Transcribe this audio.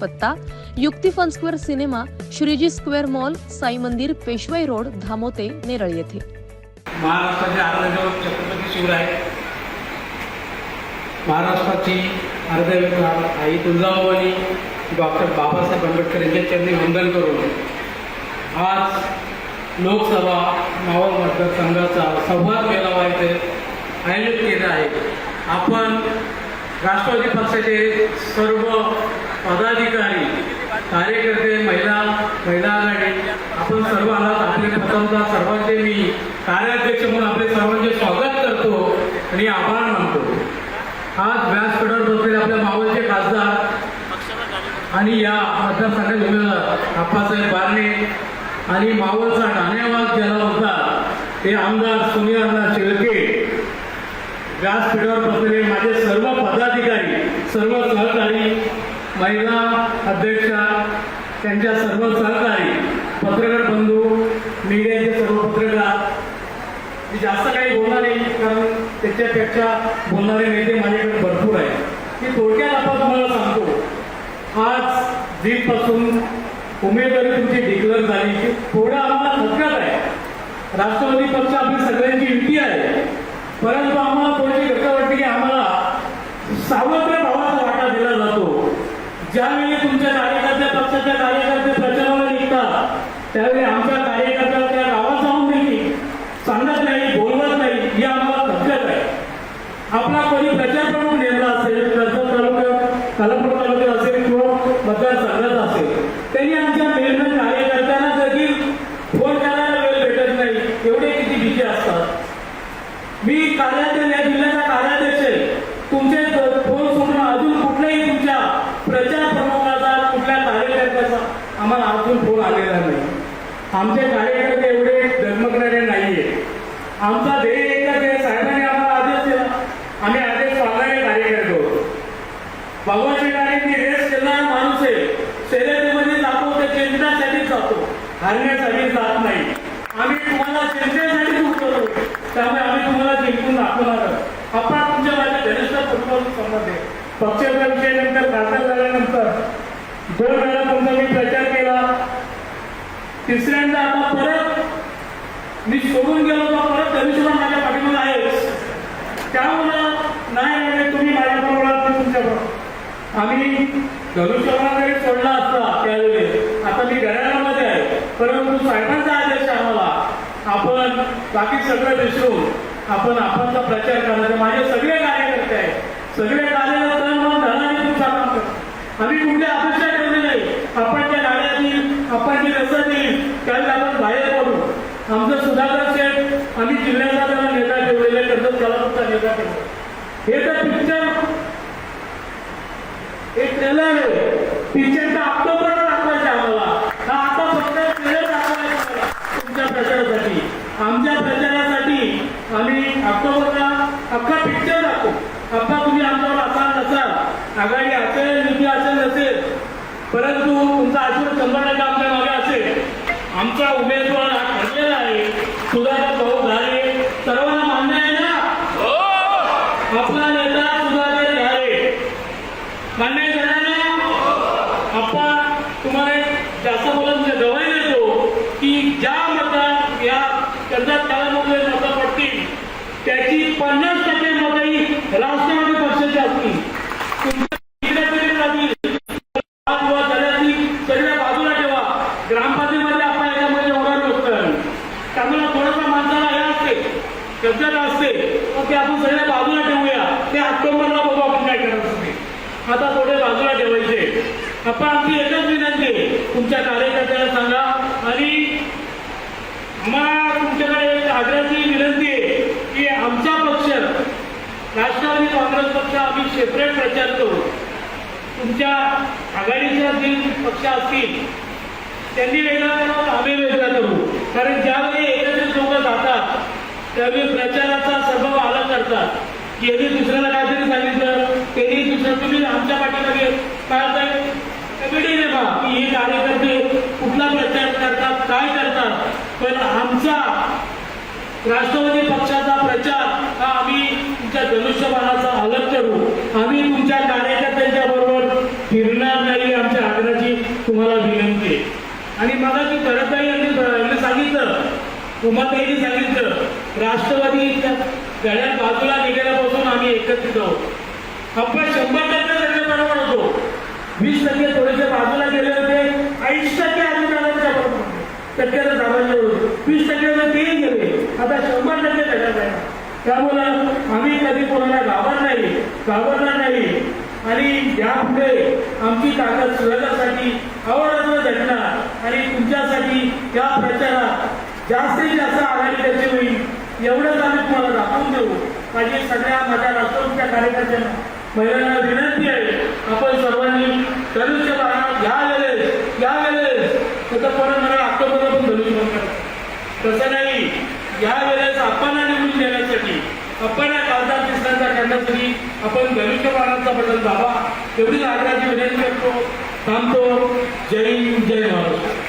पत्ता युक्ती fun square cinema Shreeji square mall Sai Mandir Peshwai road धामोते Neral येथे. महाराष्ट्राचे आराध्य छत्रपती शिवराय. महाराष्ट्राची आराध्य आई तुळजाभवानी डॉक्टर बाबासाहेब आंबेडकर यांच्या चरणी वंदन करून आज लोकसभा मावळ मतदारसंघाचा संवाद मेळावा इथे आयोजित केला आहे. आपण राष्ट्रवादी पक्षाचे सर्व पदाधिकारी कार्यकर्ते महिला महिला आघाडी आपण सर्व आलात आपले प्रथमतः सर्वांचे मी कार्याध्यक्ष म्हणून आपले सर्वांचे स्वागत करतो आणि आभार मानतो. आज व्यासपीठावर बसलेले आपल्या मावळचे खासदार आणि या मतदारसंघाचे उमेदवार आप्पासाहेब बारणे आणि मावळचा ठाणेवाद ज्याला होता ते आमदार सुनील शेळके व्यासपीठावर बसलेले माझे सर्व पदाधिकारी सर्व सहकारी महिला अध्यक्षा त्यांच्या सर्व सहकारी पत्रकार बंधू मीडियाचे सर्व पत्रकार. मी जास्त काही बोलणार नाही कारण त्याच्यापेक्षा बोलणारे नेते माझ्याकडे भरपूर आहे मी थोडक्यात आपण तुम्हाला सांगतो आज पासून उमेदवारी तुमची डिक्लेअर झाली की थोडं आम्हाला धक्काच आहे. राष्ट्रवादी पक्ष आपली सगळ्यांची युती आहे. परंतु आम्हाला थोडीशी धक्का वाटते की आम्हाला सावत्र भावाचा वाटा दिला जातो ज्यावेळी तुमच्या कार्यकर्त्या पक्षाच्या कार्यकर्ते प्रचाराला निघतात त्यावेळी आमच्या कार्यकर्त्या त्या गावात जाऊन देखील सांगत नाही बोलवत नाही ही आम्हाला धक्कत आहे. आपला कोणी प्रचार प्रमुख नेमला असेल कर्जत तालुक्यात कालापूर तालुक्यात असेल किंवा मतदारसंघात असेल त्यांनी आमच्या मेहनत कार्यकर्त्यांना देखील फोन करायला वेळ भेटत नाही एवढे किती बिजी असतात. मी कार्यालय या जिल्ह्याचा कार्याध्यक्ष आहे तुमचे फोन सोडून अजून कुठल्याही तुमच्या प्रचार प्रमुखाचा कुठल्या कार्यकर्त्याचा आम्हाला अजून फोन आलेला नाही. आमचे कार्यकर्ते एवढे डगमगणारे नाहीये. आमचा ध्येय एकच आहे. साहेबांनी आम्हाला आदेश दिला. आम्ही आदेश पाळणारे कार्यकर्ते होतो भगवान मी रेस खेळणारा माणूस आहे. शर्यतीमध्ये जातो ते जिंकण्यासाठी जातो. हरण्यासाठी जात नाही. आम्ही तुम्हाला जिंकण्यासाठी उठवतो त्यामुळे आम्ही तुम्हाला जिंकून दाखवणार आपण तुमच्या माझ्या घनिष्ठ कुटुंबाशी संबंध आहे. पक्षाचा विषय नंतर खासदार झाल्यानंतर दोन वेळा तुमचा मी प्रचार केला तिसऱ्यांदा आता परत मी सोडून गेलो तर परत तरी सुद्धा माझ्या पाठीमध्ये आहेच. त्यामुळे नाही म्हणजे तुम्ही माझ्या बरोबर मी तुमच्याबरोबर. आम्ही धनुष्यबाण जरी सोडला असता त्यावेळी. आता मी घरामध्ये आहे. परंतु साहेबांचा आदेश आम्हाला. आपण बाकी सगळं विसरून आपण आपणचा प्रचार करायचा. माझे सगळे कार्यकर्ते आहेत. सगळे कार्यकर्ते म्हणून धनाने तुमचा काम करतो. आम्ही कुठल्या अपेक्षा ठेवली नाही. आपण त्या गाड्यातील आपण जी रसद येईल त्यावेळी आपण बाहेर पडू आमचं सुधाकर शेठ आम्ही जिल्ह्याचा त्याला नेता ठेवलेले कर्जत कलापूरचा नेता ठेवला हे तर पिक्चर एक ट्रेलर आहे. पिक्चरचा ऑक्टोबरला दाखवायचं आहे आम्हाला. हा आता फक्त ट्रेलर दाखवायचा तुमच्या प्रचारासाठी. आमच्या प्रचारासाठी आम्ही ऑक्टोबरला अख्खा पिक्चर दाखवू. अख्खा तुम्ही आमच्यावर असाल नसाल आघाडी असेल युती असेल नसेल परंतु तुमचा आशीर्वाद शंभर टक्के आमच्या मागे असेल. आमचा उमेदवार हा ठरलेला आहे सुधाकर भाऊ घाले सर्वांना मान्य आहे ना आपला नेता सुधाकर घाले मान्य आहे तुम्हाला जास्त बोलत म्हणजे गवाही देतो की ज्या मतात या कर्जत काळामध्ये मतं पडतील त्याची पन्नास टक्के मतही राष्ट्रवादी पक्षाची असतील. तुमच्या इकडे तरी सगळ्या बाजूला ठेवा. ग्रामपंचायतीमध्ये आपण याच्यामध्ये उडाल नसतं. त्यामुळे थोडंसं माणसाला हे असते. गद्दार असते. मग ते आपण सगळ्या बाजूला ठेवूया. ते ऑक्टोबरला बाबा आपण काय करायचं असते? आता थोडे बाजूला ठेवायचे. आपण आमची एकच विनंती आहे. तुमच्या कार्यकर्त्याला सांगा. आणि आम्हाला तुमच्याकडे एक आग्रहाची विनंती आहे की आमचा पक्ष राष्ट्रवादी काँग्रेस पक्ष आम्ही सेपरेट प्रचार करू. तुमच्या आघाडीच्या जे पक्ष असतील त्यांनी वेगळा करावं आम्ही वेगळा करू. कारण ज्यावेळी एकत्रित लोक जातात त्यावेळी प्रचाराचा स्वभाव आला करतात. की यांनी दुसऱ्याला काहीतरी सांगितलं. त्यांनी दुसरं तुम्ही आमच्या पाठीमागे काय होतंय नाही बा की हे कार्यकर्ते कुठला प्रचार करतात काय करतात? पण आमचा राष्ट्रवादी पक्षाचा प्रचार हा आम्ही तुमच्या धनुष्यबाणाचा अलग करू. आम्ही तुमच्या कार्यकर्त्यांच्या बरोबर फिरणार नाही आमच्या आग्रहाची तुम्हाला विनंती आहे. आणि मला की करत यांनी सांगितलं उमाताईने सांगितलं राष्ट्रवादी गड्यात बाजूला निघाल्यापासून आम्ही एकत्रित आहोत. आपण शंभर टक्के सगळे बरोबर होतो. वीस टक्के थोडेसे बाजूला गेले होते ऐंशी टक्के आम्ही दादांच्या बरोबर होतो. टक्क्याला वीस टक्के तेही गेले. आता शंभर टक्के घडत आहे त्यामुळं आम्ही कधी कोणाला घाबर नाही घाबरणार नाही. आणि यापुढे आमची ताकद सुधारण्यासाठी आवडत घटना आणि तुमच्यासाठी या प्रचारात जास्तीत जास्त आघाडी कशी होईल? एवढंच आम्ही तुम्हाला दाखवून देऊ. माझी सगळ्या माझ्या राष्ट्रवादीच्या कार्यकर्त्यांना महिलांना विनंती आहे. आपण सर्वांनी धनुष्य बाणा घ्या वेळेस घ्या वेळेस. तर परत मला ऑक्टोबर पण धनुष्य बाण तसं नाही. या वेळेस आपण निवडून देण्यासाठी आपण या खासदार तिसऱ्यांचा करण्यासाठी आपण धनुष्य बाणाचा बदल जावा एवढीच आग्रहाची विनंती करतो. थांबतो. जय हिंद, जय महाराष्ट्र